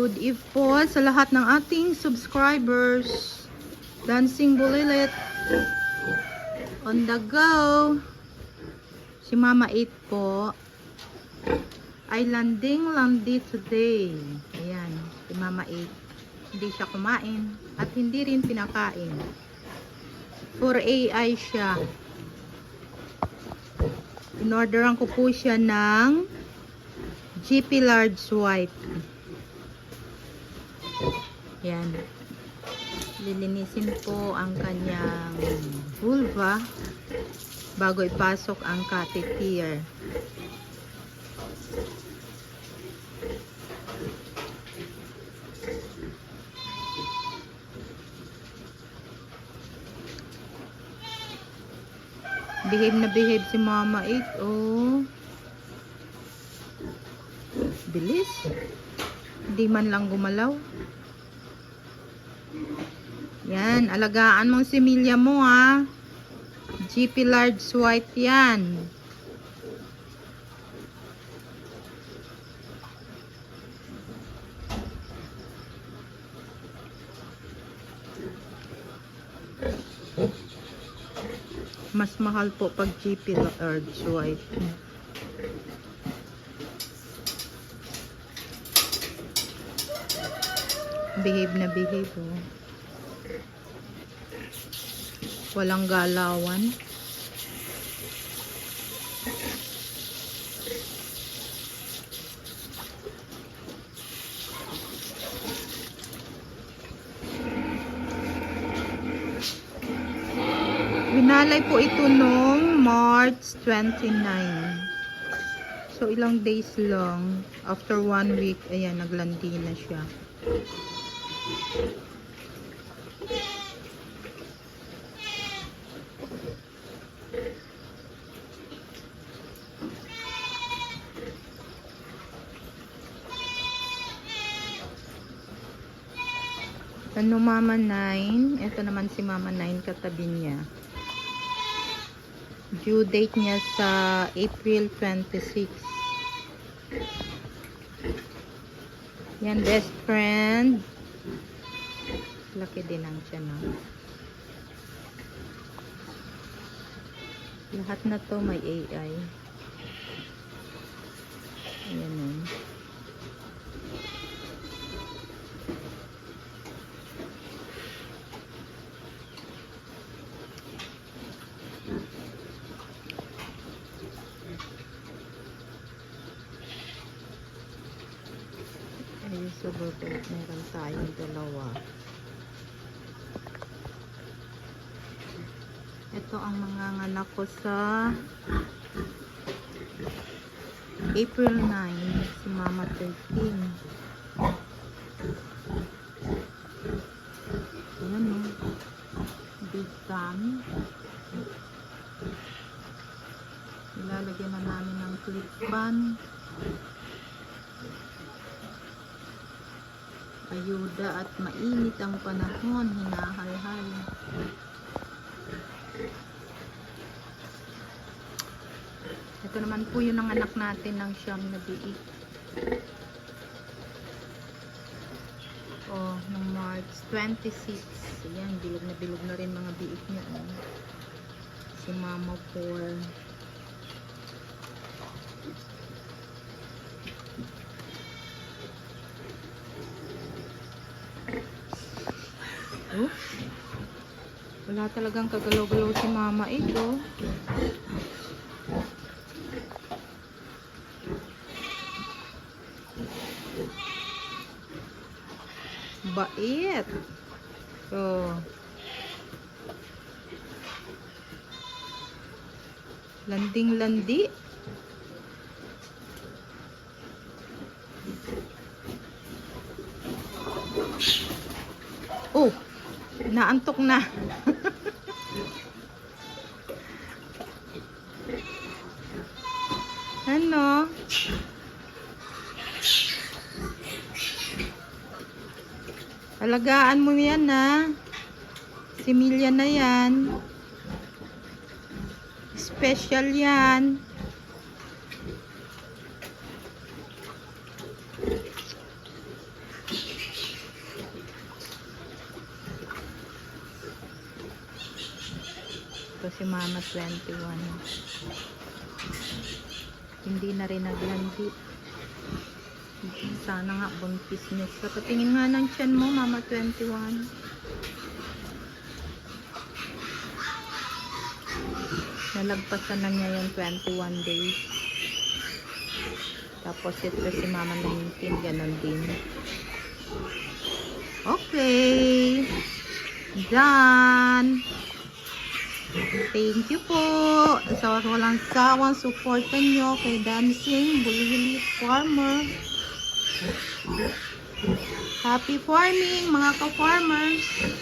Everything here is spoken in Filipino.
Good eve po sa lahat ng ating subscribers. Dancing Bulilit. On the go. Si Mama 8 po. Ay landing landi today. Ayan, si Mama 8. Hindi siya kumain at hindi rin pinakain. For AI siya. In-orderan ko po siya ng GP Large White. Yan. Lilinisin po ang kanyang vulva bago ipasok ang catheter. Behave na behave si Mama 8. Oh. Bilis. Hindi man lang gumalaw. Yan, alagaan mong similya mo ha. GP Large White yan. Mas mahal po pag GP Large White. Behave na behave oh. Walang galawan. Winalay po ito noong March 29. So, ilang days lang. After one week, ayan, naglandi na siya. Ano Mama 9? Ito naman si Mama 9 katabi niya. Due date niya sa April 26. Yan, best friend. Laki din ang tiyan, no? Lahat na to may AI. Ayan, oh. Ayun bubog, meron tayong dalawa. Ito ang mga nganak ko sa April 9, si Mama 13. Ayan o. Big tummy. Ilalagyan na namin ng clip band. ayuda at mainit ang panahon, hinahalhal. Ito naman po yung anak natin ng siyam na biik. Oh, ng March 26. Ayan, bilog na bilog na rin mga biik niya. Oh. Si Mama 4. Oh. Wala talagang kagalaw-galaw si mama ito. Bait. Oh. Landing-landi. Oh, naantok na. ano? Alagaan mo yan ha. Si Milya na yan. Special yan. Ito si Mama 21. Hindi na rin naglandi. Sana nga buntis niya. Sa patingin nga ng tiyan mo, Mama 21. Nalagpasan na niya yung 21 days. Tapos ito si Mama 19, ganon din. Okay. Done. Thank you po sa walang sawang suporta nyo kay Dancing Bulilit Farmer. Happy farming mga ka-farmers!